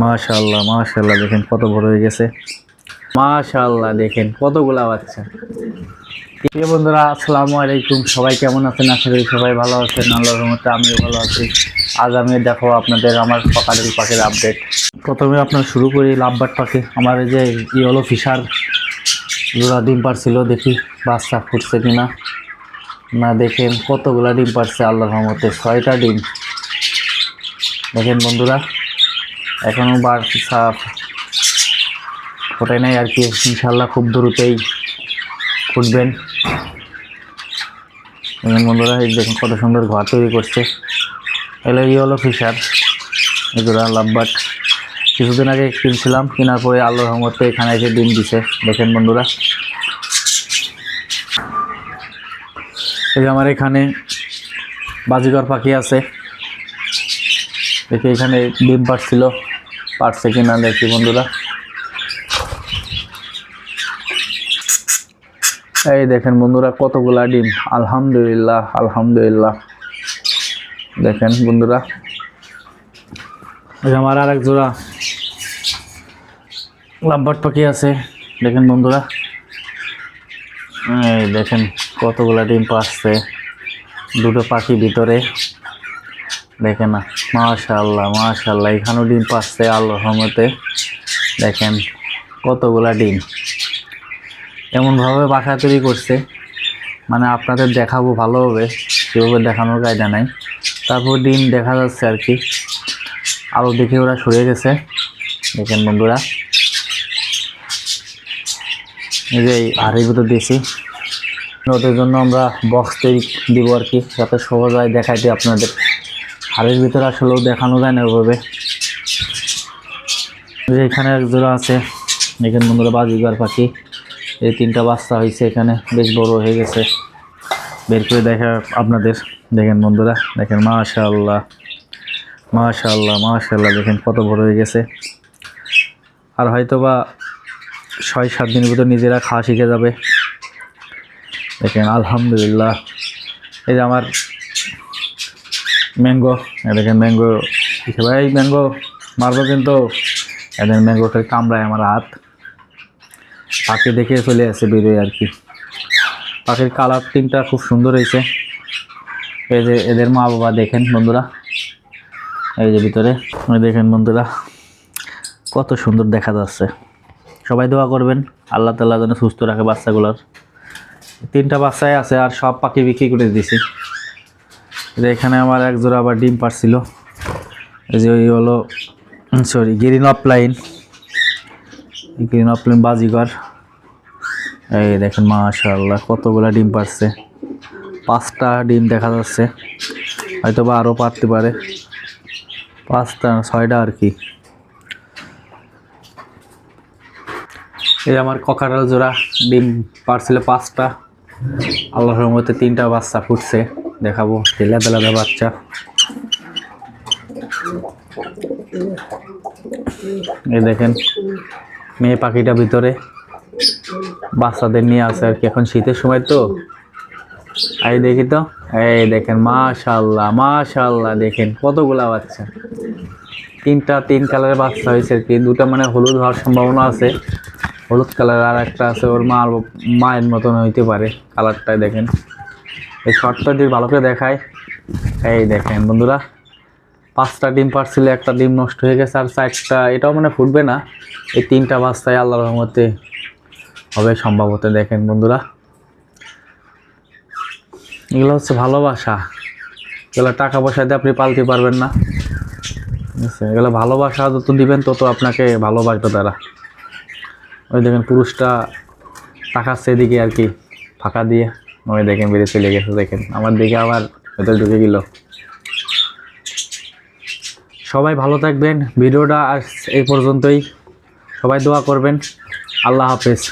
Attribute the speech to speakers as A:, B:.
A: মাশাল্লাহ মাশাল্লাহ দেখেন কত বড় হয়ে গেছে। মাশাল্লাহ দেখেন কতগুলা বাচ্চা। প্রিয় বন্ধুরা, আসসালামু আলাইকুম। সবাই কেমন আছেন? আশা করি সবাই ভালো আছেন। আল্লাহর রহমতে আমিও ভালো আছি। আজ আমি দেখো আপনাদের আমার সকালের পাখির আপডেট প্রথমে আপনার শুরু করি লাভবার পাখি। আমার এই যে ইয়েলো ফিশার জোড়া ডিম পারছিল, দেখি বাচ্চা ফুটছে কিনা। না, দেখেন কতগুলা ডিম পারছে, আল্লাহর রহমতে। ছয়টা ডিম। দেখেন বন্ধুরা এখনও বার সাপ ওটাই নাই আর কি। ইনশাল্লাহ খুব দ্রুতই ফুটবেন বন্ধুরা, এই দেখুন কত সুন্দর ঘর তৈরি করছে। এলো ই হলো ফিশার, এগুলা লাভবাট কিছুদিন আগে কিনছিলাম, কেনার পরে আল্লাহর রহমতে এখানে এসে ডিম দিছে। দেখেন বন্ধুরা। এই আমার এখানে বাজিগর পাখি আছে। দেখি এখানে ডিম পারছিল পারছে কিনা দেখি বন্ধুরা। এই দেখেন বন্ধুরা, কতগুলা ডিম। আলহামদুলিল্লাহ আলহামদুলিল্লাহ। দেখেন বন্ধুরা। আমার আর এক জোড়া। লাম্বাট পাখি আছে, দেখেন বন্ধুরা। এই দেখেন কতগুলা ডিম পাচ্ছে দুটো পাখি ভিতরে। দেখেন না মাশাল্লাহ মাশাল্লাহ এখানেও ডিম পাচ্ছে আল্লাহর রহমতে। দেখেন কতগুলা ডিম। এমনভাবে বাসা তৈরি করছে মানে আপনাদের দেখাবো ভালোভাবে সেভাবে দেখানোর কায়দা নাই। তারপর ডিম দেখা যাচ্ছে আর কি। আরও দেখে ওরা সরে গেছে। দেখেন বন্ধুরা। এই যে হাড়ির ভিতর দিয়েছি। ওদের জন্য আমরা বক্স তৈরি দিব আর কি, যাতে সহজ হয় দেখাইতে আপনাদের। হাড়ির ভিতরে আসলেও দেখানো যায় না ওভাবে। এখানে এক জোড়া আছে, দেখেন বন্ধুরা বাজিগার পাখি। এই তিনটা বাচ্চা হয়েছে এখানে, বেশ বড় হয়ে গেছে। বের করে দেখা আপনাদের, দেখেন বন্ধুরা, দেখেন মাশাআল্লাহ মাশাআল্লাহ মাশাআল্লাহ, দেখেন কত বড় হয়ে গেছে। আর হয়তো বা ছয়, সাত দিনের ভিতর নিজেরা খাওয়া শিখে যাবে। দেখেন, আলহামদুলিল্লাহ। এই যে আমার ম্যাঙ্গো দেখেন ম্যাঙ্গো ভাই ম্যাঙ্গো মারবো কিন্তু। এদের ম্যাঙ্গো ম্যাঙ্গোটা কামড়ায় আমার হাত। পাখি দেখে চলে আসে বেরোয় আর কি। পাখির কালার টিমটা খুব সুন্দর হয়েছে। এই যে এদের মা বাবা দেখেন বন্ধুরা। এই যে ভিতরে দেখেন বন্ধুরা। কত সুন্দর দেখা যাচ্ছে। সবাই দোয়া করবেন, আল্লাহ তাল্লাহ যেন সুস্থ রাখে বাচ্চাগুলোর। তিনটা বাচ্চাই আছে আর সব পাখি বিক্রি করে দিছি। এখানে আমার এক জোড়া আবার ডিম পারছিল এই যে ওই হলো sorry green offline green offline Baazigar এই দেখেন, মাশাআল্লাহ, কতগুলো ডিম পারছে পাঁচটা ডিম দেখা যাচ্ছে। হয়তো বা আরও পারতে পারে। পাঁচটা ছয়টা আর কি। এই আমার ককাটাল জোড়া ডিম পারছিল পাঁচটা। আল্লাহর রহমতে তিনটা বাচ্চা ফুটছে। দেখাবো, তেলা তেলাদা বাচ্চা। এই দেখেন, মেয়ে পাখিটা ভিতরে। বাচ্চাদের নিয়ে আছে আর কি, এখন শীতের সময় তো। এই দেখি তো, এই দেখেন, মাশাল্লাহ মাশাল্লাহ, দেখেন কতগুলা বাচ্চা। তিনটা, তিন কালারের বাচ্চা হয়েছে আর কি, দুটো মানে হলুদ হওয়ার সম্ভাবনা আছে। হলুদ কালার আর একটা আছে, ওর মা মায়ের মতন হইতে পারে, কালারটাই দেখেন। এই শর্টটা যদি ভালো করে দেখায়, এই দেখেন বন্ধুরা, পাঁচটা ডিম পারছিল, একটা ডিম নষ্ট হয়ে গেছে, আর চারটা, এটাও মানে ফুটবে না। এই তিনটা বাচ্চায় আল্লাহ রহমতে হবে সম্ভবত, দেখেন বন্ধুরা। এগুলো হচ্ছে ভালোবাসা। এগুলো টাকা পয়সা দিয়ে আপনি পালতে পারবেন না। এগুলো ভালোবাসা যত দিবেন, তত আপনাকে ভালোবাসবে তারা। ওই দেখেন পুরুষটা তাকাচ্ছে এদিকে আর কি, ফাঁকা দিয়ে। ওই দেখেন, বেরিয়ে চলে গেছে, দেখেন। আমার দিকে আবার ভেতরে ঢুকে গেল। সবাই ভালো থাকবেন। ভিডিওটা আর এই পর্যন্তই। সবাই দোয়া করবেন। আল্লাহ হাফেজ।